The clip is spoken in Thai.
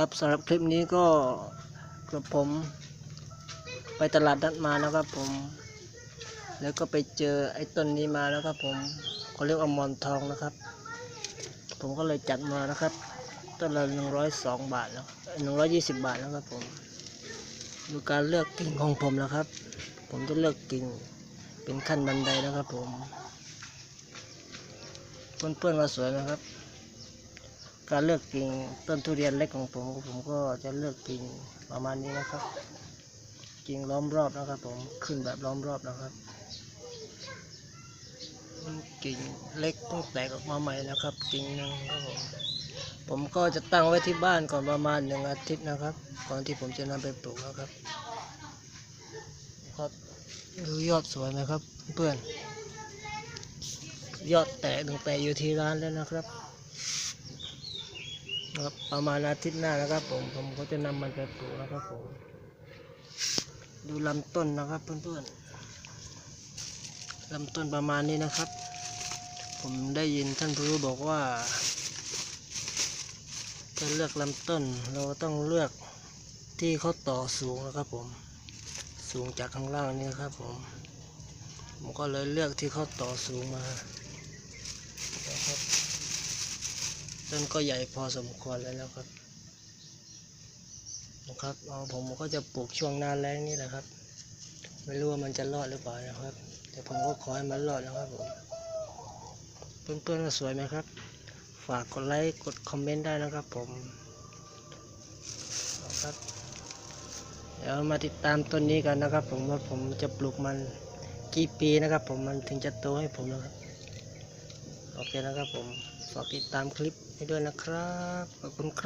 ครับสำหรับคลิปนี้ก็กระผมไปตลาดนัดมานะครับผม แล้วก็ไปเจอไอ้ต้นนี้มาแล้วครับผมเขาเรียกว่าหมอนทองนะครับ ผมก็เลยจัดมานะครับ ต้นละหนึ่งร้อยสองบาทแล้วหนึ่งร้อยยี่สิบบาทแล้วครับผม ดูการเลือกกิ่งของผมนะครับ ผมจะเลือกกิ่งเป็นขั้นบันไดนะครับผม เพื่อนๆก็สวยนะครับ การเลือกกิ่งต้นทุเรียนเล็กของผมผมก็จะเลือกกิ่งประมาณนี้นะครับ กิ่งล้อมรอบนะครับ ผมขึ้นแบบล้อมรอบนะครับ กิ่งเล็กต้องแตกออกมาใหม่นะครับ กิ่งหนึ่งครับผมผมก็จะตั้งไว้ที่บ้านก่อนประมาณหนึ่งอาทิตย์นะครับ ก่อนที่ผมจะนำไปปลูกนะครับครับดูยอดสวยไหมครับ เพื่อนยอดแตกตั้งแต่อยู่ที่ร้านแล้วนะครับ ครับประมาณอาทิตย์หน้านะครับผมผมก็จะนำมันไปปลูกนะครับผมดูลำต้นนะครับเพื่อนๆลำต้นประมาณนี้นะครับ ผมได้ยินท่านผู้รู้บอกว่าจะเลือกลำต้นเราต้องเลือกที่เขาต่อสูงนะครับผมสูงจากข้างล่างนี่นะครับผมผมก็เลยเลือกที่เขาต่อสูงมานะครับ ต้นก็ใหญ่พอสมควรแล้วครับนะครับเอาผมก็จะปลูกช่วงหน้าแล้งนี่แหละครับ ไม่รู้ว่ามันจะรอดหรือเปล่านะครับ แต่ผมก็ขอให้มันรอดนะครับผมเพื่อนๆก็สวยไหมครับ ฝากกดไลค์กดคอมเมนต์ได้นะครับผมครับเดี๋ยวมาติดตามต้นนี้กันนะครับ ผมว่าผมจะปลูกมันกี่ปีนะครับ ผมมันถึงจะโตให้ผมนะครับ โอเคนะครับผม ฝากติดตามคลิปให้ด้วยนะครับ ขอบคุณครับ